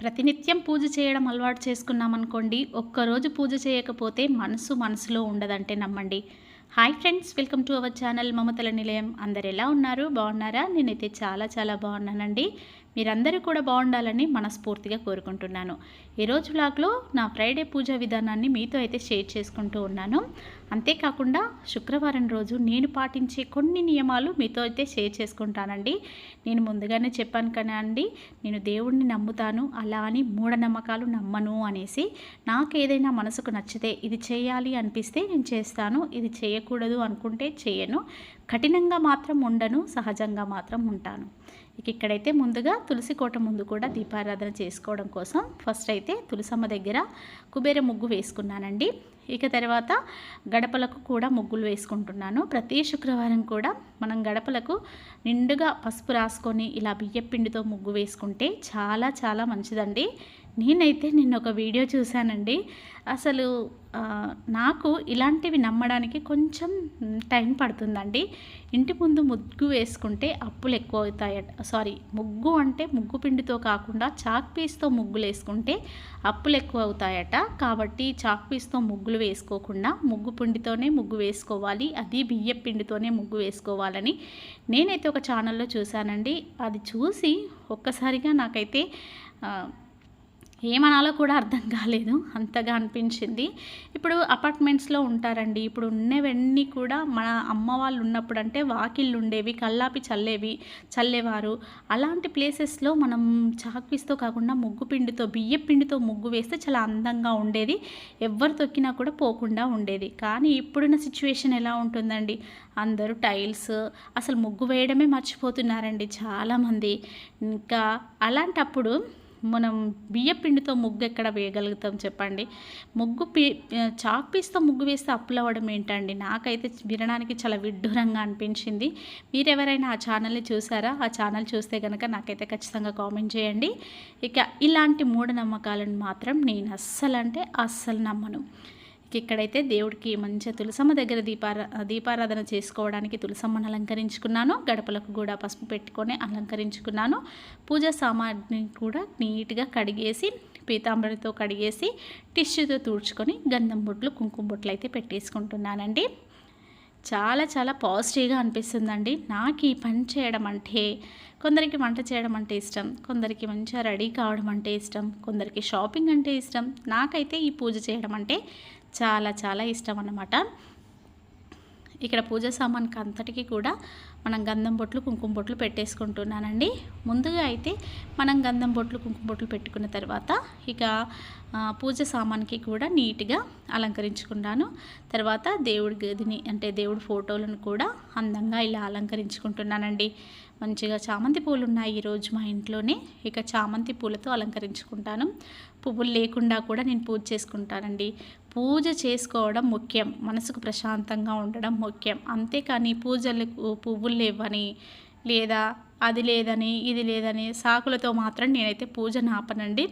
ప్రతినిత్యం పూజ చేయడం అలవాటు చేసుకున్నామనుకోండి ఒక్కరోజు పూజ చేయకపోతే మనసు మనసులో ఉండదంటే నమ్మండి. Hi friends welcome to our channel మమతల నిలయం. అందరు ఎలా ఉన్నారు? బాగున్నారా? నేనైతే చాలా చాలా బాగున్నానండి. మీరందరూ కూడా బాగుండాలని మనస్ఫూర్తిగా కోరుకుంటున్నాను. ఈరోజు బ్లాగ్లో నా ఫ్రైడే పూజ విధానాన్ని మీతో అయితే షేర్ చేసుకుంటూ ఉన్నాను. అంతేకాకుండా శుక్రవారం రోజు నేను పాటించే కొన్ని నియమాలు మీతో అయితే షేర్ చేసుకుంటానండి. నేను ముందుగానే చెప్పాను కదా అండి నేను దేవుణ్ణి నమ్ముతాను అలా అని మూఢనమ్మకాలు నమ్మను అనేసి నాకు ఏదైనా మనసుకు నచ్చితే ఇది చేయాలి అనిపిస్తే నేను చేస్తాను. ఇది చేయకూడదు అనుకుంటే చేయను. కఠినంగా మాత్రం ఉండను సహజంగా మాత్రం ఉంటాను. ఇక ఇక్కడైతే ముందుగా తులసి కోట ముందు కూడా దీపారాధన చేసుకోవడం కోసం ఫస్ట్ అయితే తులసమ్మ దగ్గర కుబేర ముగ్గు వేసుకున్నానండి. ఇక తర్వాత గడపలకు కూడా ముగ్గులు వేసుకుంటున్నాను. ప్రతి శుక్రవారం కూడా మనం గడపలకు నిండుగా పసుపు రాసుకొని ఇలా బియ్యపిండితో ముగ్గు వేసుకుంటే చాలా చాలా మంచిదండి. నేనైతే నిన్న ఒక వీడియో చూశానండి. అసలు నాకు ఇలాంటివి నమ్మడానికి కొంచెం టైం పడుతుందండి. ఇంటి ముందు ముగ్గు వేసుకుంటే అప్పులు ఎక్కువ అవుతాయట సారీ ముగ్గు అంటే ముగ్గు పిండితో కాకుండా చాక్ పీస్తో ముగ్గులు వేసుకుంటే అప్పులు ఎక్కువ అవుతాయట కాబట్టి చాక్ పీస్తో ముగ్గులు వేసుకోకుండా ముగ్గు పిండితోనే ముగ్గు వేసుకోవాలి అది బియ్య పిండితోనే ముగ్గు వేసుకోవాలని నేనైతే ఒక ఛానల్లో చూశానండి. అది చూసి ఒక్కసారిగా నాకైతే ఏమనాలో కూడా అర్థం కాలేదు అంతగా అనిపించింది. ఇప్పుడు అపార్ట్మెంట్స్లో ఉంటారండి. ఇప్పుడు ఉన్నవన్నీ కూడా మన అమ్మ వాళ్ళు ఉన్నప్పుడు అంటే వాకిళ్ళు ఉండేవి కల్లాపి చల్లేవి చల్లేవారు. అలాంటి ప్లేసెస్లో మనం చాక్పీస్తో కాకుండా ముగ్గు పిండితో బియ్య పిండితో ముగ్గు వేస్తే చాలా అందంగా ఉండేది. ఎవరు తొక్కినా కూడా పోకుండా ఉండేది. కానీ ఇప్పుడున్న సిచ్యువేషన్ ఎలా ఉంటుందండి? అందరూ టైల్స్ అసలు ముగ్గు వేయడమే మర్చిపోతున్నారండి చాలామంది. ఇంకా అలాంటప్పుడు మనం బియ్య పిండితో ముగ్గు ఎక్కడ వేయగలుగుతాం చెప్పండి? ముగ్గు పీ చాక్ పీస్తో ముగ్గు వేస్తే అప్పులు అవ్వడం ఏంటండి? నాకైతే వినడానికి చాలా విడ్డూరంగా అనిపించింది. మీరెవరైనా ఆ ఛానల్ని చూసారా? ఆ ఛానల్ చూస్తే కనుక నాకైతే ఖచ్చితంగా కామెంట్ చేయండి. ఇక ఇలాంటి మూఢనమ్మకాలను మాత్రం నేను అస్సలు అంటే అస్సలు నమ్మను. ఇక్కడైతే దేవుడికి మంచిగా తులసమ్మ దగ్గర దీపారా దీపారాధన చేసుకోవడానికి తులసమ్మను అలంకరించుకున్నాను. గడపలకు కూడా పసుపు పెట్టుకొని అలంకరించుకున్నాను. పూజా సామాగ్రిని కూడా నీట్గా కడిగేసి పీతాంబరితో కడిగేసి టిష్యూతో తుడుచుకొని గంధం బొట్లు కుంకుమ బొట్లు అయితే పెట్టేసుకుంటున్నానండి. చాలా చాలా పాజిటివ్గా అనిపిస్తుందండి. నాకు ఈ పని చేయడం అంటే కొందరికి వంట చేయడం అంటే ఇష్టం కొందరికి మంచిగా రెడీ కావడం అంటే ఇష్టం కొందరికి షాపింగ్ అంటే ఇష్టం. నాకైతే ఈ పూజ చేయడం అంటే చాలా చాలా ఇష్టం అన్నమాట ఇక్కడ పూజ సామాన్కి అంతటికి కూడా మనం గంధం బొట్లు కుంకుమ బొట్లు పెట్టేసుకుంటున్నానండి. ముందుగా అయితే మనం గంధం బొట్లు కుంకుమ బొట్లు పెట్టుకున్న తర్వాత ఇక పూజ సామాన్కి కూడా నీట్గా అలంకరించుకున్నాను. తర్వాత దేవుడి గదిని అంటే దేవుడి ఫోటోలను కూడా అందంగా ఇలా అలంకరించుకుంటున్నానండి. మంచిగా చామంతి పూలు ఉన్నాయి ఈరోజు మా ఇంట్లోనే. ఇక చామంతి పూలతో అలంకరించుకుంటాను. పువ్వులు లేకుండా కూడా నేను పూజ చేసుకుంటానండి. పూజ చేసుకోవడం ముఖ్యం. మనసుకు ప్రశాంతంగా ఉండడం ముఖ్యం. అంతేకాని పూజలకు పువ్వులు లేవని లేదా అది లేదని ఇది లేదని సాకులతో మాత్రం నేనైతే పూజ నాపనండి.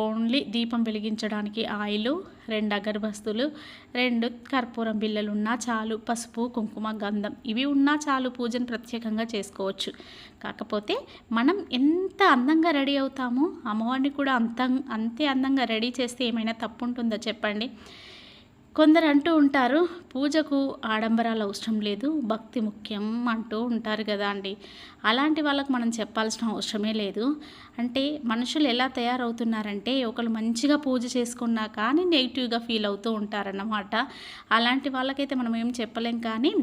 ఓన్లీ దీపం వెలిగించడానికి ఆయిల్ రెండు అగరబస్తులు రెండు కర్పూరం బిళ్ళలు ఉన్నా చాలు పసుపు కుంకుమ గంధం ఇవి ఉన్నా చాలు పూజను ప్రత్యేకంగా చేసుకోవచ్చు. కాకపోతే మనం ఎంత అందంగా రెడీ అవుతామో అమ్మవారిని కూడా అంత అంతే అందంగా రెడీ చేస్తే ఏమైనా తప్పు ఉంటుందో చెప్పండి? కొందరు అంటూ ఉంటారు పూజకు ఆడంబరాలు అవసరం లేదు భక్తి ముఖ్యం అంటూ ఉంటారు కదా అండి. అలాంటి వాళ్ళకు మనం చెప్పాల్సిన అవసరమే లేదు. అంటే మనుషులు ఎలా తయారవుతున్నారంటే ఒకరు మంచిగా పూజ చేసుకున్నా కానీ నెగిటివ్గా ఫీల్ అవుతూ ఉంటారన్నమాట. అలాంటి వాళ్ళకైతే మనం ఏం చెప్పలేం కానీ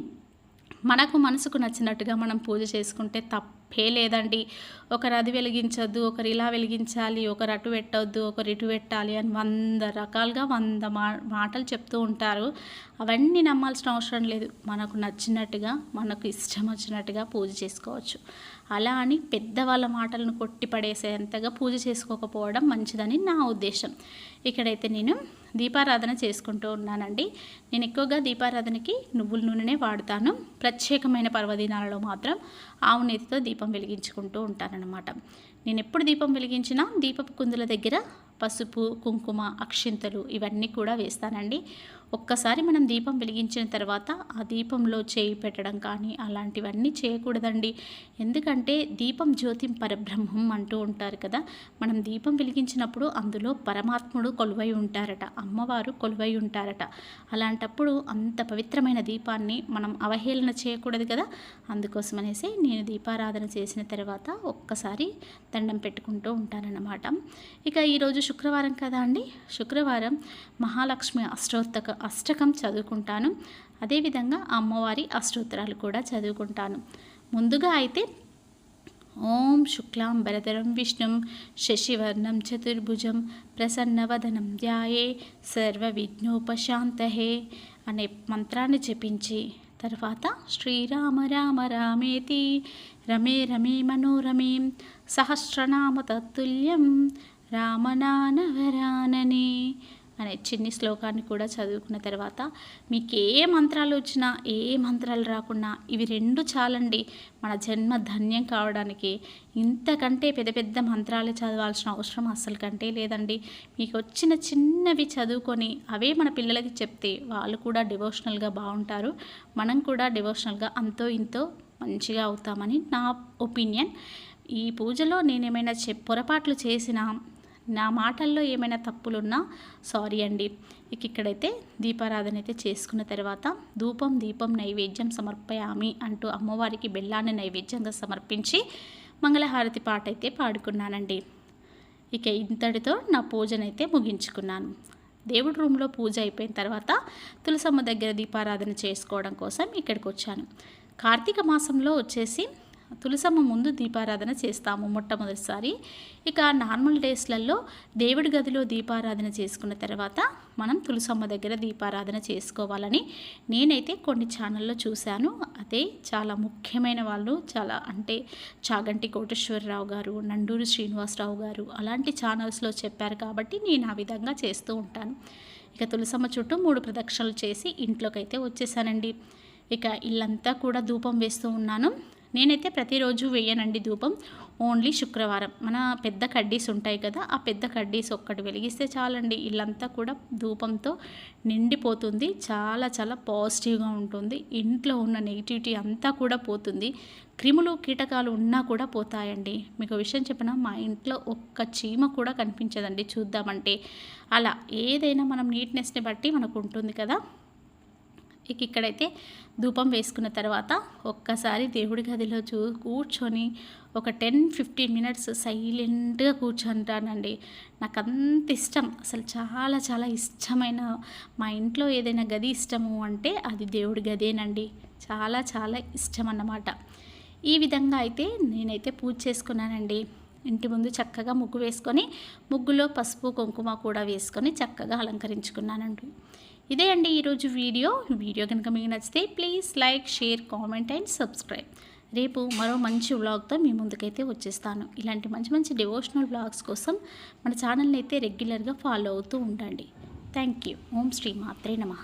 మనకు మనసుకు నచ్చినట్టుగా మనం పూజ చేసుకుంటే తప్ప లేదండి. ఒకరు అది వెలిగించొద్దు ఒకరు ఇలా వెలిగించాలి ఒకరు అటు పెట్టొద్దు ఒకరు ఇటు పెట్టాలి అని వంద రకాలుగా వంద మా మాటలు చెప్తూ ఉంటారు. అవన్నీ నమ్మాల్సిన అవసరం లేదు. మనకు నచ్చినట్టుగా మనకు ఇష్టం వచ్చినట్టుగా పూజ చేసుకోవచ్చు. అలా అని పెద్దవాళ్ళ మాటలను కొట్టిపడేసేంతగా పూజ చేసుకోకపోవడం మంచిదని నా ఉద్దేశం. ఇక్కడైతే నేను దీపారాధన చేసుకుంటూ ఉన్నానండి. నేను ఎక్కువగా దీపారాధనకి నువ్వుల నూనెనే వాడతాను. ప్రత్యేకమైన పర్వదినాలలో మాత్రం ఆవు నేతితో దీప దీపం వెలిగించుకుంటూ ఉంటానన్నమాట. నేను ఎప్పుడు దీపం వెలిగించినా దీపపు కుందుల దగ్గర పసుపు కుంకుమ అక్షింతలు ఇవన్నీ కూడా వేస్తానండి. ఒక్కసారి మనం దీపం వెలిగించిన తర్వాత ఆ దీపంలో చేయి పెట్టడం కానీ అలాంటివన్నీ చేయకూడదండి. ఎందుకంటే దీపం జ్యోతిం పరబ్రహ్మం అంటూ ఉంటారు కదా. మనం దీపం వెలిగించినప్పుడు అందులో పరమాత్ముడు కొలువై ఉంటారట అమ్మవారు కొలువై ఉంటారట. అలాంటప్పుడు అంత పవిత్రమైన దీపాన్ని మనం అవహేళన చేయకూడదు కదా. అందుకోసం అనేసి నేను దీపారాధన చేసిన తర్వాత ఒక్కసారి దండం పెట్టుకుంటూ ఉంటానన్నమాట. ఇక ఈరోజు శుక్రవారం కదా అండి? శుక్రవారం మహాలక్ష్మి అష్టోత్తక అష్టకం చదువుకుంటాను. అదేవిధంగా అమ్మవారి అష్టోత్తరాలు కూడా చదువుకుంటాను. ముందుగా అయితే ఓం శుక్లాం భరతరం విష్ణుం శశివర్ణం చతుర్భుజం ప్రసన్నవదనం ధ్యాయే సర్వ విఘ్నోపశాంతహే అనే మంత్రాన్ని జపించి తర్వాత శ్రీరామ రామ రామేతి రమే రమే మనోరమే సహస్రనామ తత్తుల్యం రామనానవరాననే అనే చిన్ని శ్లోకాన్ని కూడా చదువుకున్న తర్వాత మీకు ఏ మంత్రాలు వచ్చినా ఏ మంత్రాలు రాకున్నా ఇవి రెండు చాలండి. మన జన్మ ధన్యం కావడానికి ఇంతకంటే పెద్ద పెద్ద మంత్రాలు చదవాల్సిన అవసరం అస్సలు కంటే లేదండి. మీకు వచ్చిన చిన్నవి చదువుకొని అవే మన పిల్లలకి చెప్తే వాళ్ళు కూడా డివోషనల్గా బాగుంటారు. మనం కూడా డివోషనల్గా అంతో ఇంతో మంచిగా అవుతామని నా ఒపీనియన్. ఈ పూజలో నేనేమైనా చె పొరపాట్లు చేసినా నా మాటల్లో ఏమైనా తప్పులున్నా సారీ అండి. ఇక ఇక్కడైతే దీపారాధన అయితే చేసుకున్న తర్వాత ధూపం దీపం నైవేద్యం సమర్పయామి అంటూ అమ్మవారికి బెల్లాన్ని నైవేద్యంగా సమర్పించి మంగళహారతి పాట అయితే పాడుకున్నానండి. ఇక ఇంతటితో నా పూజనైతే ముగించుకున్నాను. దేవుడి రూమ్లో పూజ అయిపోయిన తర్వాత తులసమ్మ దగ్గర దీపారాధన చేసుకోవడం కోసం ఇక్కడికి వచ్చాను కార్తీక మాసంలో వచ్చేసి తులసమ్మ ముందు దీపారాధన చేస్తాము మొట్టమొదటిసారి. ఇక నార్మల్ డేస్లలో దేవుడి గదిలో దీపారాధన చేసుకున్న తర్వాత మనం తులసమ్మ దగ్గర దీపారాధన చేసుకోవాలని నేనైతే కొన్ని ఛానల్లో చూశాను. అదే చాలా ముఖ్యమైన వాళ్ళు చాలా అంటే చాగంటి కోటేశ్వరరావు గారు నండూరు శ్రీనివాసరావు గారు అలాంటి ఛానల్స్లో చెప్పారు కాబట్టి నేను ఆ విధంగా చేస్తూ ఉంటాను. ఇక తులసమ్మ చుట్టూ మూడు ప్రదక్షిణలు చేసి ఇంట్లోకైతే వచ్చేసానండి. ఇక ఇల్లంతా కూడా ధూపం వేస్తూ ఉన్నాను. నేనైతే ప్రతిరోజు వేయనండి ధూపం ఓన్లీ శుక్రవారం. మన పెద్ద కడ్డీస్ ఉంటాయి కదా ఆ పెద్ద కడ్డీస్ ఒక్కటి వెలిగిస్తే చాలండి. ఇల్లంతా కూడా ధూపంతో నిండిపోతుంది. చాలా చాలా పాజిటివ్గా ఉంటుంది. ఇంట్లో ఉన్న నెగిటివిటీ అంతా కూడా పోతుంది. క్రిములు కీటకాలు ఉన్నా కూడా పోతాయండి. మీకు విషయం చెప్పిన? మా ఇంట్లో ఒక్క చీమ కూడా కనిపించదండి చూద్దామంటే. అలా ఏదైనా మనం నీట్నెస్ని బట్టి మనకు ఉంటుంది కదా. ఇక ఇక్కడైతే ధూపం వేసుకున్న తర్వాత ఒక్కసారి దేవుడి గదిలో చూ కూర్చొని ఒక టెన్ ఫిఫ్టీన్ మినిట్స్ సైలెంట్గా కూర్చుంటానండి. నాకు అంత ఇష్టం. అసలు చాలా చాలా ఇష్టమైన మా ఇంట్లో ఏదైనా గది ఇష్టము అంటే అది దేవుడి గదేనండి. చాలా చాలా ఇష్టం అన్నమాట ఈ విధంగా అయితే నేనైతే పూజ చేసుకున్నానండి. ఇంటి ముందు చక్కగా ముగ్గు వేసుకొని ముగ్గులో పసుపు కుంకుమ కూడా వేసుకొని చక్కగా అలంకరించుకున్నానండి. ఇదే అండి ఈరోజు వీడియో. వీడియో కనుక మీకు నచ్చితే please like share comment and subscribe. రేపు మరో మంచి వ్లాగ్తో మీ ముందుకైతే వచ్చేస్తాను. ఇలాంటి మంచి మంచి డివోషనల్ వ్లాగ్స్ కోసం మన ఛానల్ని అయితే రెగ్యులర్గా ఫాలో అవుతూ ఉండండి. Thank you. ఓం శ్రీ మాత్రే నమః.